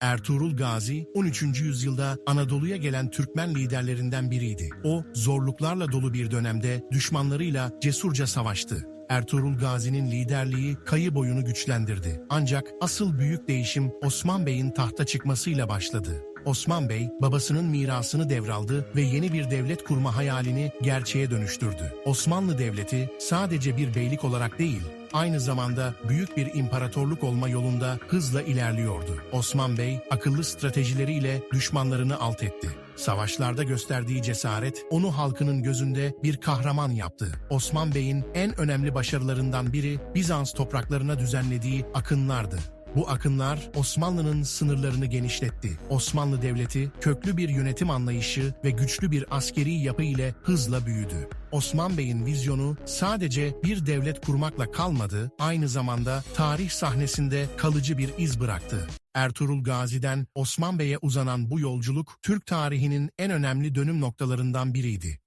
Ertuğrul Gazi, 13. yüzyılda Anadolu'ya gelen Türkmen liderlerinden biriydi. O, zorluklarla dolu bir dönemde düşmanlarıyla cesurca savaştı. Ertuğrul Gazi'nin liderliği kayı boyunu güçlendirdi. Ancak asıl büyük değişim Osman Bey'in tahta çıkmasıyla başladı. Osman Bey, babasının mirasını devraldı ve yeni bir devlet kurma hayalini gerçeğe dönüştürdü. Osmanlı Devleti sadece bir beylik olarak değil, aynı zamanda büyük bir imparatorluk olma yolunda hızla ilerliyordu. Osman Bey, akıllı stratejileriyle düşmanlarını alt etti. Savaşlarda gösterdiği cesaret onu halkının gözünde bir kahraman yaptı. Osman Bey'in en önemli başarılarından biri Bizans topraklarına düzenlediği akınlardı. Bu akınlar Osmanlı'nın sınırlarını genişletti. Osmanlı Devleti köklü bir yönetim anlayışı ve güçlü bir askeri yapı ile hızla büyüdü. Osman Bey'in vizyonu sadece bir devlet kurmakla kalmadı, aynı zamanda tarih sahnesinde kalıcı bir iz bıraktı. Ertuğrul Gazi'den Osman Bey'e uzanan bu yolculuk Türk tarihinin en önemli dönüm noktalarından biriydi.